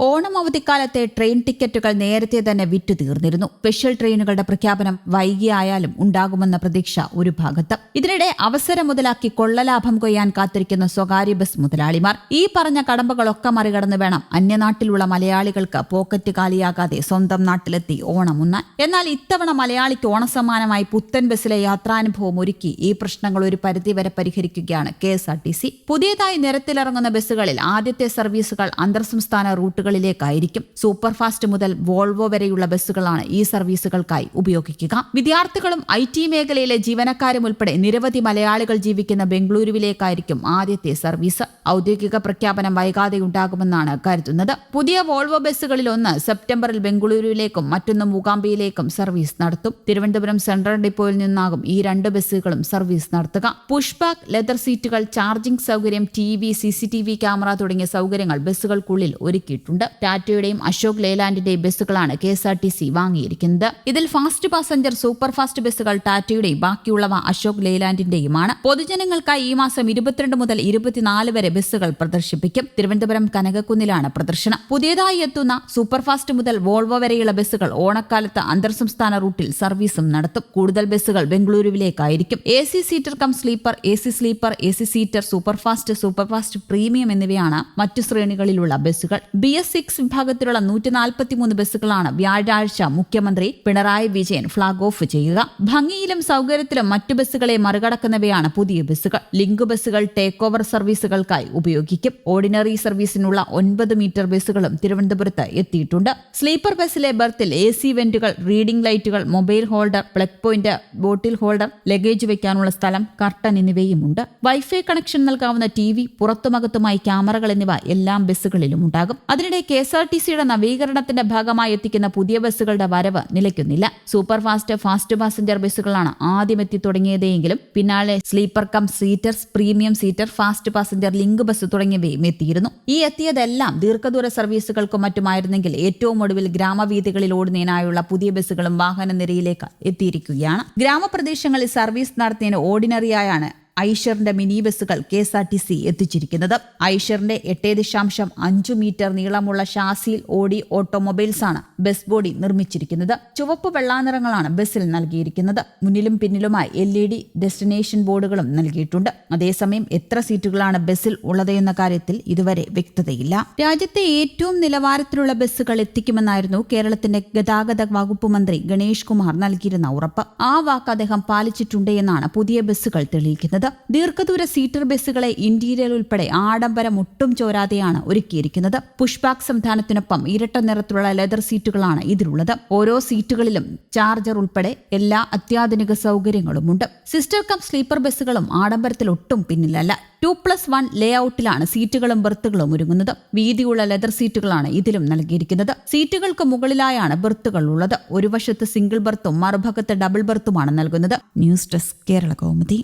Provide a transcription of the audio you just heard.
Onam അവധിക്കാലത്തെ train ടിക്കറ്റുകൾ നേരത്തെ തന്നെ വിറ്റു തീർന്നിരുന്നു. സ്പെഷ്യൽ ട്രെയിനുകളുടെ പ്രഖ്യാപനം വൈകിയായാലും ഉണ്ടാകുമെന്ന പ്രതീക്ഷ ഒരു ഭാഗത്ത്. ഇതിനിടെ അവസരം മുതലാക്കി കൊള്ളലാഭം കൊയ്യാൻ കാത്തിരിക്കുന്ന സ്വകാര്യ ബസ് മുതലാളിമാർ. ഈ പറഞ്ഞ കടമ്പകളൊക്കെ മറികടന്ന് വേണം. അന്യനാട്ടിലുള്ള മലയാളികൾക്ക് പോക്കറ്റ് കാലിയാകാതെ സ്വന്തം നാട്ടിലെത്തി ഓണം ഉണ്ണാൻ. എന്നാൽ ഇത്തവണ മലയാളിക്ക് ഓണസമ്മാനമായി പുത്തൻ ബസ്സിലെ യാത്രാനുഭവം ഒരുക്കി ഈ പ്രശ്നങ്ങൾ ഒരു പരിധിവരെ പരിഹരിക്കുകയാണ് K S R T C. പുതിയതായി നിരത്തിലിറങ്ങുന്ന ബസ്സുകളിൽ ആദ്യത്തെ സർവീസുകൾ അന്തർ സംസ്ഥാന റൂട്ടുകളിലേക്കായിരിക്കും സൂപ്പർ ഫാസ്റ്റ് മുതൽ വോൾവോ വരെയുള്ള ബസ്സുകളാണ് ഈ സർവീസുകൾക്കായി ഉപയോഗിക്കുക. വിദ്യാർത്ഥികളും ഐ ടി മേഖലയിലെ ജീവനക്കാരും ഉൾപ്പെടെ നിരവധി മലയാളികൾ ജീവിക്കുന്ന ബംഗളൂരുവിലേക്കായിരിക്കും ആദ്യത്തെ സർവീസ്. ഔദ്യോഗിക പ്രഖ്യാപനം വൈകാതെ ഉണ്ടാകുമെന്നാണ് കരുതുന്നത്. പുതിയ വോൾവോ ബസ്സുകളിൽ ഒന്ന് സെപ്റ്റംബറിൽ ബംഗളൂരുവിലേക്കും മറ്റൊന്ന് മൂകാംബിയിലേക്കും സർവീസ് നടത്തും. തിരുവനന്തപുരം സെൻട്രൽ ഡിപ്പോയിൽ നിന്നാകും ഈ രണ്ട് ബസ്സുകളും സർവീസ് നടത്തുക. പുഷ് ബാക്ക് ലെതർ സീറ്റുകൾ ചാർജിംഗ് സൗകര്യം T V C C T V camera തുടങ്ങിയ സൗകര്യങ്ങൾ ബസ്സുകൾക്കുള്ളിൽ ഒരുക്കിയിട്ടുണ്ട്. ടാറ്റയുടെയും അശോക് ലേലാൻഡിന്റെയും ബസ്സുകളാണ് K S R T C വാങ്ങിയിരിക്കുന്നത്. ഇതിൽ ഫാസ്റ്റ് പാസഞ്ചർ സൂപ്പർ ഫാസ്റ്റ് ബസ്സുകൾ ടാറ്റയുടെയും ബാക്കിയുള്ളവ അശോക് ലേലാൻഡിന്റെയുമാണ് പൊതുജനങ്ങൾക്കായി ഈ മാസം ഇരുപത്തിരണ്ട് മുതൽ ഇരുപത്തിനാല് വരെ ബസ്സുകൾ പ്രദർശിപ്പിക്കും. തിരുവനന്തപുരം കനകക്കുന്നിലാണ് പ്രദർശനം. പുതിയതായി എത്തുന്ന സൂപ്പർ ഫാസ്റ്റ് മുതൽ വോൾവോ വരെയുള്ള ബസ്സുകൾ ഓണക്കാലത്ത് അന്തർ സംസ്ഥാന റൂട്ടിൽ സർവീസും നടത്തും. കൂടുതൽ ബസ്സുകൾ ബംഗളൂരുവിലേക്കായിരിക്കും. A C seater cum sleeper A C sleeper A C seater super fast super fast premium എന്നിവയാണ് മറ്റു ശ്രേണികളിലുള്ള ബസ്സുകൾ. ബി സിക്സ് വിഭാഗത്തിലുള്ള നൂറ്റി നാൽപ്പത്തിമൂന്ന് ബസ്സുകളാണ് വ്യാഴാഴ്ച മുഖ്യമന്ത്രി പിണറായി വിജയൻ ഫ്ളാഗ് ഓഫ് ചെയ്യുക. ഭംഗിയിലും സൗകര്യത്തിലും മറ്റു ബസ്സുകളെ മറികടക്കുന്നവയാണ് പുതിയ ബസ്സുകൾ. ലിങ്ക് ബസ്സുകൾ ടേക്ക് ഓവർ സർവീസുകൾക്കായി ഉപയോഗിക്കും. ഓർഡിനറി സർവീസിനുള്ള ഒൻപത് മീറ്റർ ബസ്സുകളും തിരുവനന്തപുരത്ത് എത്തിയിട്ടുണ്ട്. സ്ലീപ്പർ ബസ്സിലെ ബർത്തിൽ എ സി വെന്റുകൾ റീഡിംഗ് ലൈറ്റുകൾ mobile holder plug point bottle holder luggage വയ്ക്കാനുള്ള സ്ഥലം കർട്ടൻ എന്നിവയുമുണ്ട്. വൈഫൈ കണക്ഷൻ നൽകാവുന്ന ടി വി പുറത്തുമകത്തുമായി ക്യാമറകൾ എന്നിവ എല്ലാം ബസ്സുകളിലും ഉണ്ടാകും അതിനിടെ കെ എസ് ആർ ടി സിയുടെ നവീകരണത്തിന്റെ ഭാഗമായി എത്തിക്കുന്ന പുതിയ ബസ്സുകളുടെ വരവ് നിലയ്ക്കുന്നില്ല. സൂപ്പർ ഫാസ്റ്റ് ഫാസ്റ്റ് പാസഞ്ചർ ബസ്സുകളാണ് ആദ്യം എത്തി തുടങ്ങിയതെങ്കിലും പിന്നാലെ sleeper cum seaters premium seater fast passenger link bus തുടങ്ങിയവയും എത്തിയിരുന്നു. ഈ എത്തിയതെല്ലാം ദീർഘദൂര സർവീസുകൾക്കും മറ്റുമായിരുന്നെങ്കിൽ ഏറ്റവും ഒടുവിൽ ഗ്രാമവീഥികളിൽ ഓടുന്നതിനായുള്ള പുതിയ ബസ്സുകളും വാഹന നിരയിലേക്ക് എത്തിയിരിക്കുകയാണ്. ഗ്രാമപ്രദേശങ്ങളിൽ സർവീസ് നടത്തിയതിന് ഓർഡിനറിയായാണ് ഐഷറിന്റെ മിനി ബസ്സുകൾ K S R T C എത്തിച്ചിരിക്കുന്നത്. ഐഷറിന്റെ എട്ടേ ദശാംശം അഞ്ചു മീറ്റർ നീളമുള്ള ഷാസിയിൽ ഓടി ഓട്ടോമൊബൈൽസാണ് ബസ് ബോഡി നിർമ്മിച്ചിരിക്കുന്നത്. ചുവപ്പ് വെള്ളാനിറങ്ങളാണ് ബസ്സിൽ നൽകിയിരിക്കുന്നത്. മുന്നിലും പിന്നിലുമായി എൽ ഇ ഡി ഡെസ്റ്റിനേഷൻ ബോർഡുകളും നൽകിയിട്ടുണ്ട്. അതേസമയം എത്ര സീറ്റുകളാണ് ബസ്സിൽ ഉള്ളതെന്ന കാര്യത്തിൽ ഇതുവരെ വ്യക്തതയില്ല. രാജ്യത്തെ ഏറ്റവും നിലവാരത്തിലുള്ള ബസ്സുകൾ എത്തിക്കുമെന്നായിരുന്നു കേരളത്തിന്റെ ഗതാഗത വകുപ്പ് മന്ത്രി ഗണേഷ് കുമാർ നൽകിയിരുന്ന ഉറപ്പ്. ആ വാക്ക് അദ്ദേഹം പാലിച്ചിട്ടുണ്ട് എന്നാണ് പുതിയ ബസ്സുകൾ തെളിയിക്കുന്നത്. ദീർഘദൂര സീറ്റർ ബസ്സുകളെ ഇന്റീരിയർ ഉൾപ്പെടെ ആഡംബരം ഒട്ടും ചോരാതെയാണ് ഒരുക്കിയിരിക്കുന്നത്. പുഷ്പാക് സംവിധാനത്തിനൊപ്പം ഇരട്ട നിറത്തിലുള്ള ലെതർ സീറ്റുകളാണ് ഇതിലുള്ളത്. ഓരോ സീറ്റുകളിലും ചാർജർ ഉൾപ്പെടെ എല്ലാ അത്യാധുനിക സൗകര്യങ്ങളുമുണ്ട്. സിസ്റ്റർ കം സ്ലീപ്പർ ബസ്സുകളും ആഡംബരത്തിൽ ഒട്ടും പിന്നിലല്ല. ടു പ്ലസ് വൺ ലേ ഔട്ടിലാണ് സീറ്റുകളും ബെർത്തുകളും ഒരുങ്ങുന്നത്. വീതിയുള്ള ലെതർ സീറ്റുകളാണ് ഇതിലും നൽകിയിരിക്കുന്നത്. സീറ്റുകൾക്ക് മുകളിലായാണ് ബെർത്തുകൾ ഉള്ളത്. ഒരു വശത്ത് സിംഗിൾ ബെർത്തും മറുഭാഗത്ത് ഡബിൾ ബെർത്തുമാണ് നൽകുന്നത്. News desk Kerala Kaumudi.